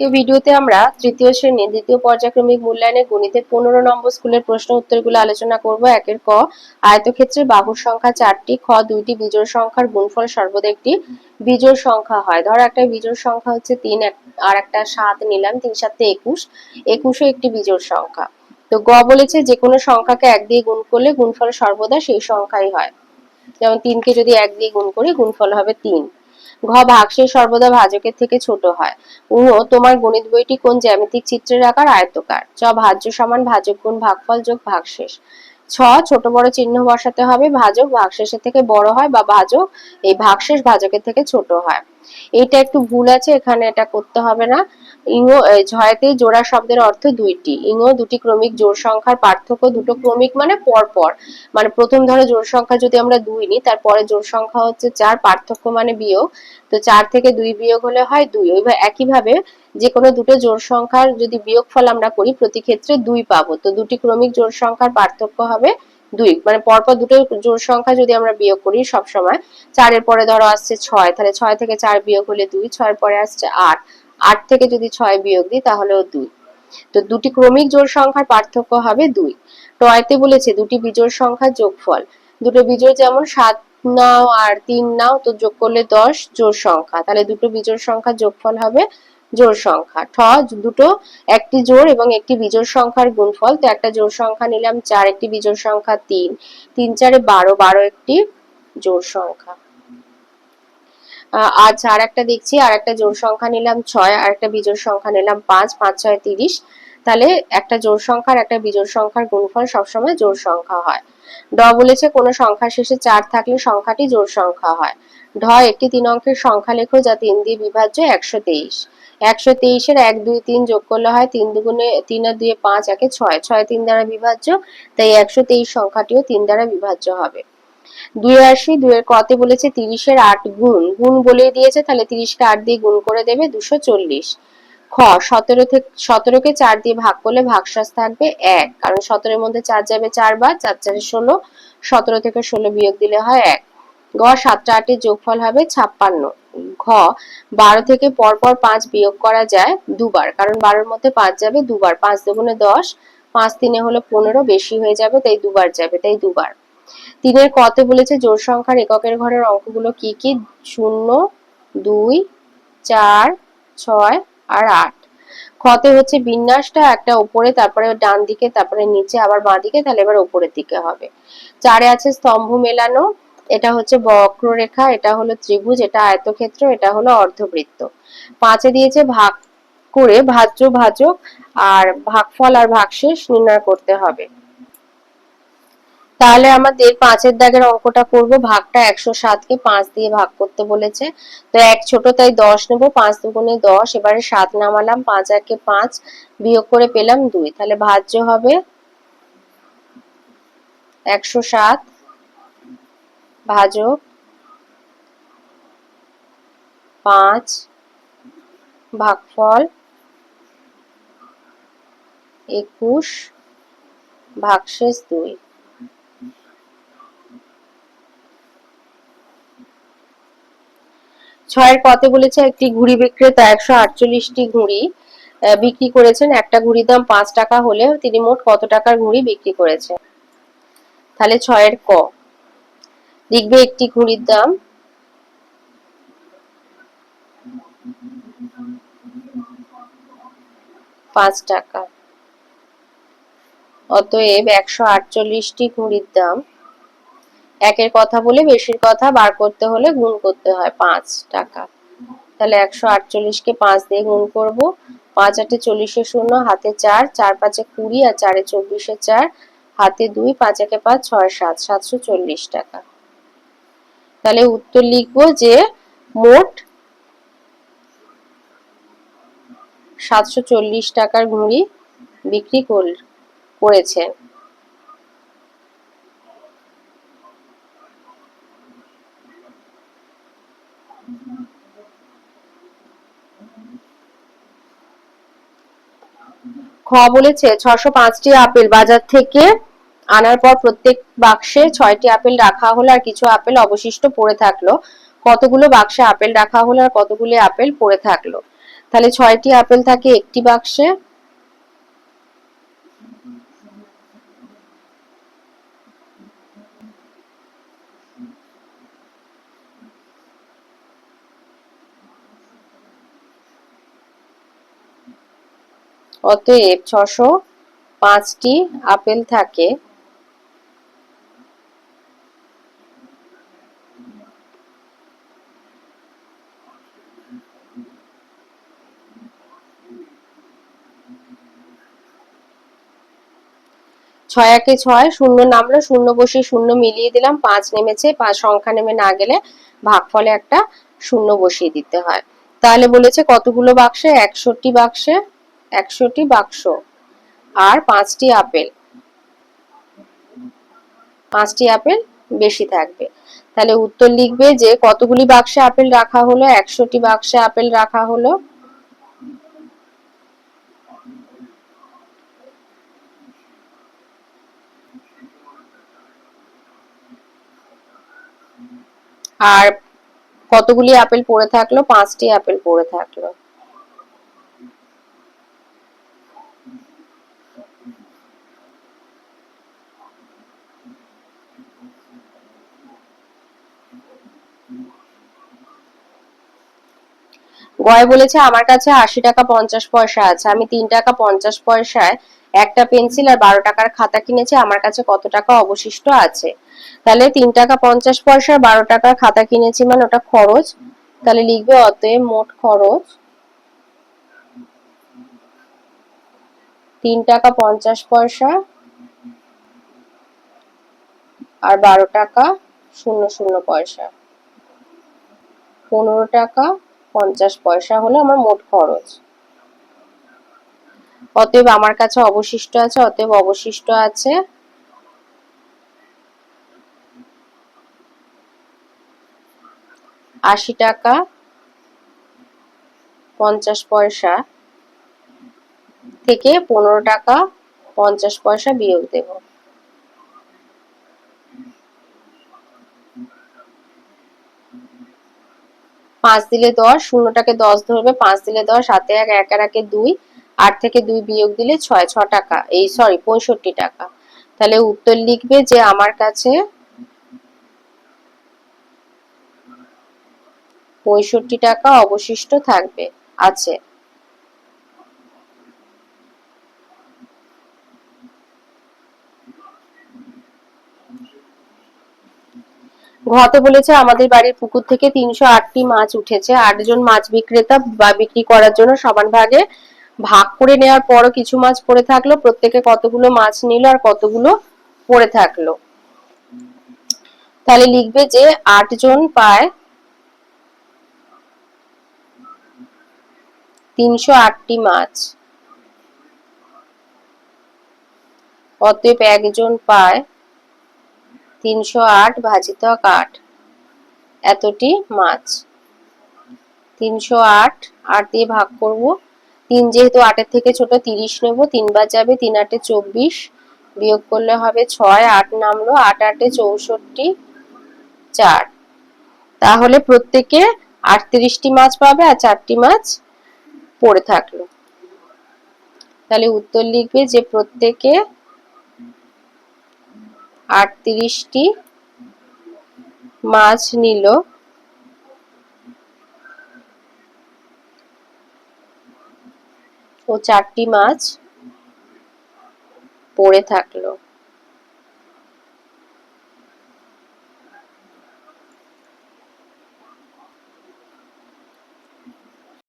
আজকে ভিডিওতে আমরা তৃতীয় শ্রেণির দ্বিতীয় পর্যায়ক্রমিক মূল্যায়নের গণিতের পনেরো নম্বর স্কুলের প্রশ্ন উত্তরগুলো আলোচনা করব। একের ক, আয়তক্ষেত্রে বাহুর সংখ্যা চারটি, খ দুইটি, বিজোড় সংখ্যার গুণফল সর্বদা একটি বিজোড় সংখ্যা হয়। ধর একটা বিজোড় সংখ্যা হচ্ছে তিন আর একটা সাত নিলাম, তিন সাতে একুশ। একুশও একটি বিজোড় সংখ্যা। তো গ বলেছে যে কোনো সংখ্যাকে এক দিয়ে গুণ করলে গুণফল সর্বদা সেই সংখ্যাই হয়। যেমন তিনকে যদি এক দিয়ে গুণ করি, গুণফল হবে তিন। ঘ ভাগশেষ সর্বদা ভাজকের থেকে ছোট হয়। উহ তোমার গণিত বইটি কোন জ্যামিতিক চিত্রের আকার আয়তকার? চ, ভাজ্য সমান ভাজক গুণ ভাগফল যোগ ভাগশেষ। ছ, ছোট বড় চিহ্ন বসাতে হবে, ভাজক ভাগশেষের থেকে বড় হয় বা ভাজক, এই ভাগশেষ ভাজকের থেকে ছোট হয়। এটা একটু ভুল আছে, এখানে এটা করতে হবে না। ইংও ঝয়তে জোড়া শব্দের অর্থ দুইটি। ইংও দুটি ক্রমিক জোড় সংখ্যার পার্থক্য, দুটো ক্রমিক মানে পর পর মানে প্রথম ধরো জোড় সংখ্যা যদি আমরা দুই নিই, তারপরে জোড় সংখ্যা হচ্ছে চার, পার্থক্য মানে বিয়োগ। তো চার থেকে দুই বিয়োগ হলে হয় দুই। ওইভাবে একইভাবে যে কোনো দুটো জোড় সংখ্যার যদি বিয়োগ ফল আমরা করি, প্রতি ক্ষেত্রে দুই পাবো। তো দুটি ক্রমিক জোড় সংখ্যার পার্থক্য হবে দুই। মানে পরপর দুটো জোড় সংখ্যা যদি আমরা বিয়োগ করি সব সময় চারের পরে ধরো আসছে ছয়, তাহলে ছয় থেকে চার বিয়োগ হলে দুই, ছয়ের পরে আসছে আট। আট থেকে যদি ছয় বিয়োগ দিই, তাহলেও দুই। তো দুটি ক্রমিক জোড় সংখ্যার পার্থক্য হবে দুই। টয়তে বলেছে দুটি বিজোড় সংখ্যার যোগফল। দুটো বিজোড় যেমন সাত নাও আর তিন নাও, তো যোগ করলে দশ জোড় সংখ্যা। তাহলে দুটো বিজোড় সংখ্যার যোগফল হবে জোড় সংখ্যা। ঠ, দুটো একটি জোড় এবং একটি বিজোড় সংখ্যার গুণফল। তো একটা জোড় সংখ্যা নিলাম চার, একটি বিজোড় সংখ্যা তিন। তিন চারে বারো বারো একটি জোড় সংখ্যা। আচ্ছা আর একটা দেখছি আর একটা জোড় সংখ্যা নিলাম ছয় আর একটা বিজোড় সংখ্যা নিলাম পাঁচ পাঁচ, ছয়, তিরিশ। তাহলে একটা জোড় সংখ্যার একটা বিজোড় সংখ্যার গুণফল সবসময় জোড় সংখ্যা হয়। ড বলেছে কোনো সংখ্যা শেষে চার থাকলে সংখ্যাটি জোড় সংখ্যা হয়। ঢ, একটি তিন অঙ্কের সংখ্যা লেখো যা তিন দিয়ে বিভাজ্য একশো তেইশ। একশো তেইশের এক, দুই, তিন যোগ করলে হয় তিন দুগুণে, তিন আর দুয়ে পাঁচ, একে ছয়। ছয় তিন দ্বারা বিভাজ্য, তাই একশো তেইশ সংখ্যাটিও তিন দ্বারা বিভাজ্য হবে। দুই আশি দুইয়ের কতে বলেছে তিরিশের আট গুণ। গুণ বলে দিয়েছে, তাহলে তিরিশকে আট দিয়ে গুণ করে দেবে দুশো চল্লিশ। খ, সতেরো থেকে, সতেরোকে চার দিয়ে ভাগ করলে ভাগশ্বাস থাকবে এক। কারণ সতেরোর মধ্যে চার যাবে চারবার চার চারে ষোলো, সতেরো থেকে ষোলো বিয়োগ দিলে হয় এক। গ, সাতটা আটের যোগফল হবে ছাপ্পান্ন। ঘ, বারো থেকে পরপর পাঁচ বিয়োগ করা যায় দুবার। কারণ বারোর মধ্যে পাঁচ যাবে দুবার। পাঁচ দুগুণে দশ, পাঁচ তিনে হলো পনেরো, বেশি হয়ে যাবে, তাই দুবার যাবে, তাই দুবার। তিনের কতে বলেছে, জোর সংখ্যার এককের ঘরের অঙ্কগুলো কি কি? শূন্য, দুই, চার, ছয় আর আট। খতে হচ্ছে বিন্যাসটা, একটা উপরে, তারপরে ডান দিকে, তারপরে নিচে, আবার বাঁ দিকে, তাহলে এবার উপরের দিকে হবে। চারে আছে স্তম্ভ মেলানো, এটা হচ্ছে বক্ররেখা, এটা হলো ত্রিভুজ, এটা আয়তক্ষেত্র, এটা হলো অর্ধবৃত্ত। পাঁচে দিয়েছে ভাগ করে ভাজ্য ভাজক, আর ভাগফল আর ভাগশেষ নির্ণয় করতে হবে। তাহলে আমাদের পাঁচের দাগের অঙ্কটা করব, ভাগটা একশো সাতকে পাঁচ দিয়ে ভাগ করতে বলেছে। তো এক ছোট তাই দশ নেব, পাঁচ দুগুণে দশ, এবারে সাত নামালাম, পাঁচ একে পাঁচ বিয়োগ করে পেলাম দুই। তাহলে ভাজ্য হবে একশো সাত, ভাজক পাঁচ, ভাগফল একুশ, ভাগশেষ দুই। ছয়ের পথে বলেছে একটি ঘুড়ি বিক্রেতা, একশো আটচল্লিশটি ঘুড়ি বিক্রি করেছেন। একটা ঘুড়ির দাম পাঁচ টাকা হলে তিনি মোট কত টাকার ঘুড়ি বিক্রি করেছেন? তাহলে ছয়ের ক। লিখবে একটি ঘুড়ির দাম। পাঁচ টাকা। অতএব একশো আটচল্লিশটি ঘুড়ির দাম। একের কথা বলে বেশির কথা বার করতে হলে গুণ করতে হয় পাঁচ টাকা। তাহলে একশো আটচল্লিশকে পাঁচ দিয়ে গুণ করব। পাঁচ আটে চল্লিশে শূন্য, হাতে চার চার পাঁচে কুড়ি আর চারে চব্বিশে চার, হাতে দুই, পাঁচ একে পাঁচ, ছয়, সাত, সাতশো চল্লিশ টাকা। তাহলে উত্তর লিখব যে মোট সাতশো চল্লিশ টাকার ঘুড়ি বিক্রি করেছেন খ বলেছে, ছশো পাঁচটি আপেল বাজার থেকে আনার পর প্রত্যেক বাক্সে ছয়টি আপেল রাখা হলো আর কিছু আপেল অবশিষ্ট পড়ে থাকল। কতগুলো বাক্সে আপেল রাখা হলো আর কতগুলো আপেল পড়ে থাকল? তাহলে ছয়টি আপেল থাকে একটি বাক্সে। অতএব ছশো পাঁচটি আপেল থাকে। ছয় একে ছয়, শূন্য নামলো, শূন্য বসে শূন্য মিলিয়ে দিলাম, পাঁচ নেমেছে, পাঁচ সংখ্যা নেমে না গেলে ভাগফলে একটা শূন্য বসিয়ে দিতে হয়। তাহলে বলেছে কতগুলো বাক্সে? একষট্টি বাক্সে। একশোটি বাক্স আর পাঁচটি আপেল। পাঁচটি আপেল বেশি থাকবে। তাহলে উত্তর লিখবে যে কতগুলি বাক্সে আপেল রাখা হলো? একশোটি বাক্সে আপেল রাখা হলো? আর কতগুলি আপেল পড়ে থাকল? পাঁচটি আপেল পড়ে থাকল। গয় বলেছে, আমার কাছে আশি টাকা পঞ্চাশ পয়সা আছে। আমি তিন টাকা পঞ্চাশ পয়সায় একটা পেন্সিল আর বারো টাকার খাতা কিনেছি। আমার কাছে কত টাকা অবশিষ্ট আছে? তাহলে তিন টাকা পঞ্চাশ পয়সার বারো টাকার খাতা কিনেছি মানে ওটা খরচ। তাহলে লিখবে অতএব মোট খরচ তিন টাকা পঞ্চাশ পয়সা আর বারো টাকা শূন্য শূন্য পয়সা। পনেরো টাকা পঞ্চাশ পয়সা হলো আমার মোট খরচ। অতএব আমার কাছে অবশিষ্ট আছে, অতএব অবশিষ্ট আছে আশি টাকা পঞ্চাশ পয়সা থেকে পনেরো টাকা পঞ্চাশ পয়সা বিয়োগ দেব। পাঁচ দিলে দশ, শূন্যটাকে দশ ধরবে, পাঁচ দিলে দশ হাতে এক এক আর একে দুই, আট থেকে দুই বিয়োগ দিলে ছয়, ছ টাকা, এই সরি পঁয়ষট্টি টাকা। তাহলে উত্তর লিখবে যে আমার কাছে পঁয়ষট্টি টাকা অবশিষ্ট থাকবে, আছে। ঘতে বলেছে, আমাদের বাড়ির পুকুর থেকে তিনশো আটটি মাছ উঠেছে। আটজন মাছ বিক্রেতা বা বিক্রি করার জন্য সমান ভাগে ভাগ করে নেওয়ার পরও কিছু মাছ পড়ে থাকল। প্রত্যেকে কতগুলো মাছ নিল আর কতগুলো পড়ে থাকল? তাহলে লিখবে যে আটজন পায় তিনশো আটটি মাছ। অতএব একজন পায় তিনশো আট ভাজিত আট এতটি মাছ। তিনশো আট আট দিয়ে ভাগ করব। তিন যেহেতু আটের থেকে ছোট, তিরিশ নেব। তিনবার যাবে, তিন আটে চব্বিশ। বিয়োগ করলে হবে ছয়, আট নামলো, আট আটে চৌষট্টি, চার। তাহলে প্রত্যেকে আটত্রিশটি মাছ পাবে আর চারটি মাছ পড়ে থাকল। তাহলে উত্তর লিখবে যে প্রত্যেকে আটত্রিশটি মাছ নিল। ও চারটি মাছ পড়ে থাকল।